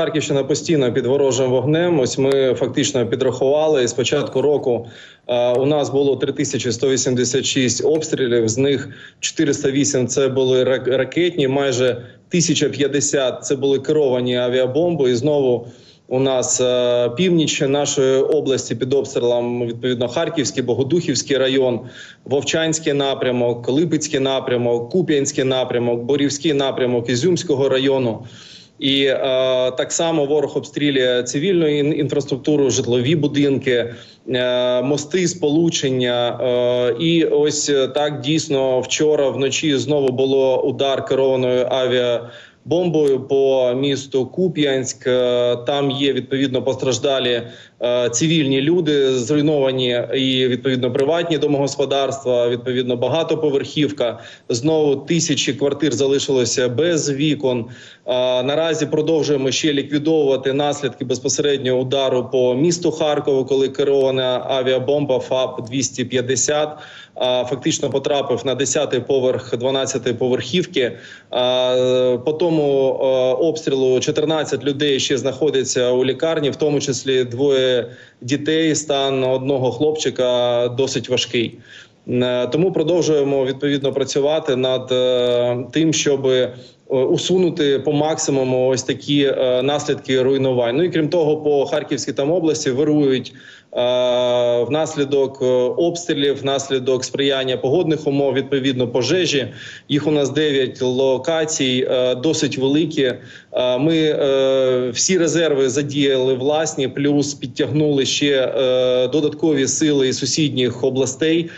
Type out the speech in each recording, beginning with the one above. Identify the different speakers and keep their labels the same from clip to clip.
Speaker 1: Харківщина постійно під ворожим вогнем. Ось ми фактично підрахували. З початку року е, у нас було 3186 обстрілів. З них 408 – це були рак- ракетні, майже 1050 – це були керовані авіабомби. І знову у нас е, північ нашої області під обстрілом відповідно Харківський, Богодухівський район, Вовчанський напрямок, Липецький напрямок, Куп'янський напрямок, Борівський напрямок Ізюмського району. І е, так само ворог обстрілює цивільну інфраструктуру, житлові будинки, е, мости, сполучення. Е, і ось е, так дійсно вчора вночі знову було удар керованою авіабомбою по місту Куп'янськ. Е, Там є відповідно постраждалі е, цивільні люди, зруйновані і відповідно приватні домогосподарства. Відповідно, багатоповерхівка. Знову тисячі квартир залишилося без вікон. Е, Наразі продовжуємо ще ліквідовувати наслідки безпосереднього удару по місту Харкову, коли керована авіабомба ФАП 250 е, фактично потрапив на 10-й поверх 12-ї поверхівки. По тому е, обстрілу 14 людей ще знаходяться у лікарні, в тому числі двоє дітей. Стан одного хлопчика досить важкий. Е, Тому продовжуємо відповідно працювати над е, тим, щоб е, усунути по максимуму ось такі е, наслідки руйнувань. Ну і крім того, по Харківській там області вирують е, внаслідок е, обстрілів, внаслідок сприяння погодних умов, відповідно пожежі. Їх у нас 9 локацій, е, досить великі. Е, Ми е, всі резерви задіяли власні, плюс підтягнули ще е, додаткові сили сусідніх областей.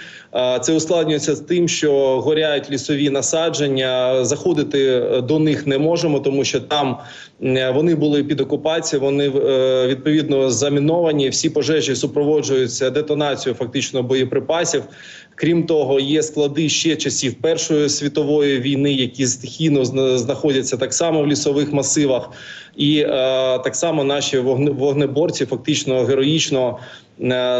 Speaker 1: Це ускладнюється з тим, що горять лісові насадження. Заходити е, до них не можемо, тому що там е, вони були під окупацією. Вони е, відповідно заміновані. Всі пожежі супроводжуються детонацією фактично боєприпасів. Крім того, є склади ще часів Першої світової війни, які стихійно знаходяться так само в лісових масивах, і е, так само наші вогне- вогнеборці фактично героїчно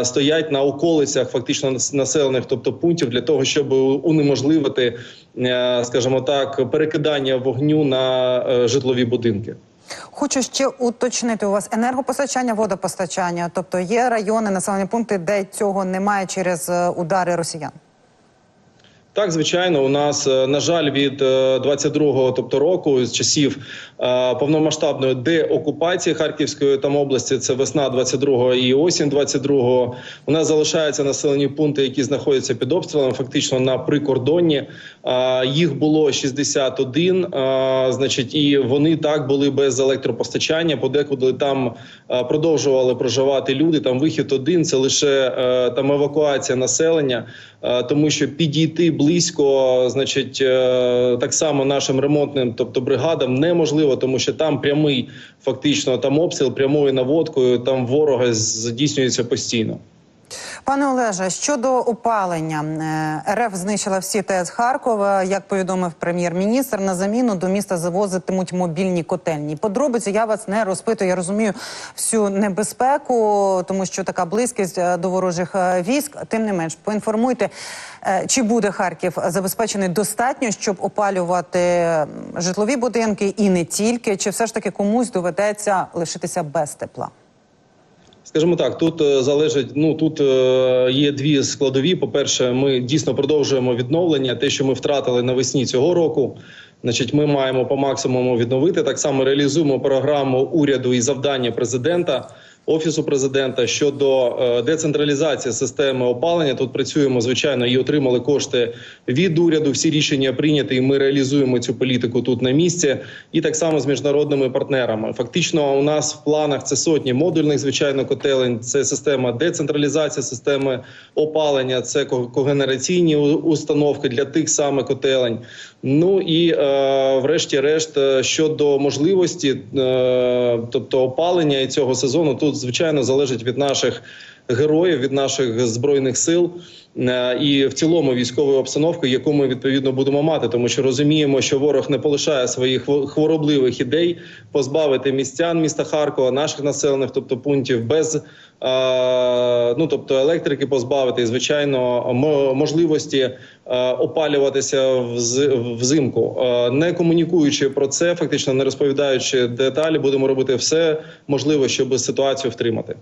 Speaker 1: стоять на околицях фактично нас- населених, тобто пунктів, для того, щоб унеможливити, е, скажімо так, перекидання вогню на е, житлові будинки.
Speaker 2: Хочу ще уточнити у вас енергопостачання, водопостачання. Тобто є райони, населені пункти, де цього немає через е, удари росіян.
Speaker 1: Так, звичайно, у нас е, на жаль від е, 22-го, тобто року, з часів е, повномасштабної деокупації Харківської там області, це весна 22-го і осінь 22-го, У нас залишаються населені пункти, які знаходяться під обстрілом, фактично на прикордонні. Е, Їх було 61, е, значить, і вони так були без електропостачання. Подекуди там е, продовжували проживати люди. Там вихід один це лише е, там евакуація населення, е, тому що підійти близько, значить, е, так само нашим ремонтним, тобто бригадам, неможливо, тому що там прямий фактично там обстріл прямою наводкою. Там ворога здійснюється постійно.
Speaker 2: Пане Олеже, щодо опалення, е, РФ знищила всі ТЕЦ Харкова. Як повідомив прем'єр-міністр, на заміну до міста завозитимуть мобільні котельні. Подробиці я вас не розпитую. Я розумію всю небезпеку, тому що така близькість е, до ворожих е, військ. Тим не менш, поінформуйте, чи буде Харків забезпечений достатньо, щоб опалювати житлові будинки і не тільки, чи все ж таки комусь доведеться лишитися без тепла?
Speaker 1: Скажімо так, тут е, залежить. Ну тут е, є дві складові. По перше, ми дійсно продовжуємо відновлення. Те, що ми втратили навесні цього року. Значить, ми маємо по максимуму відновити. Так само реалізуємо програму уряду і завдання президента. Офісу президента щодо е, децентралізації системи опалення. Тут працюємо звичайно і отримали кошти від уряду. Всі рішення прийняті, і ми реалізуємо цю політику тут на місці. І так само з міжнародними партнерами. Фактично, у нас в планах це сотні модульних звичайно котелень. Це система децентралізації системи опалення, це ко- когенераційні установки для тих самих котелень. Ну і е, врешті-решт е, щодо можливості, е, тобто опалення і цього сезону, тут звичайно залежить від наших героїв від наших збройних сил е, і в цілому військової обстановки, яку ми відповідно будемо мати, тому що розуміємо, що ворог не полишає своїх хворобливих ідей позбавити містян міста Харкова, наших населених, тобто пунктів без. е, Ну, тобто електрики позбавити, і звичайно, мо- можливості е, опалюватися взимку, не комунікуючи про це, фактично не розповідаючи деталі, будемо робити все можливе, щоб ситуацію втримати.